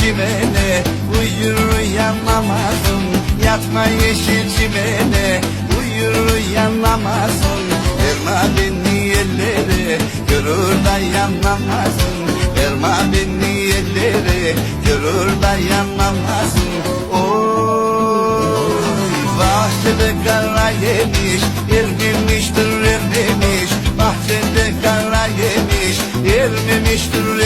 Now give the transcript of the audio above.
çimene Uyur uyanamazsın Yatma yeşil çimene Uyur uyanamazsın Verme beni ellere Görür dayanamazsın. Verme beni ellere Görür dayanamazsın. Oy Bahçede kara yemiş Ermemiştir ermemiş. Bahçede kara yemiş Ermemiştir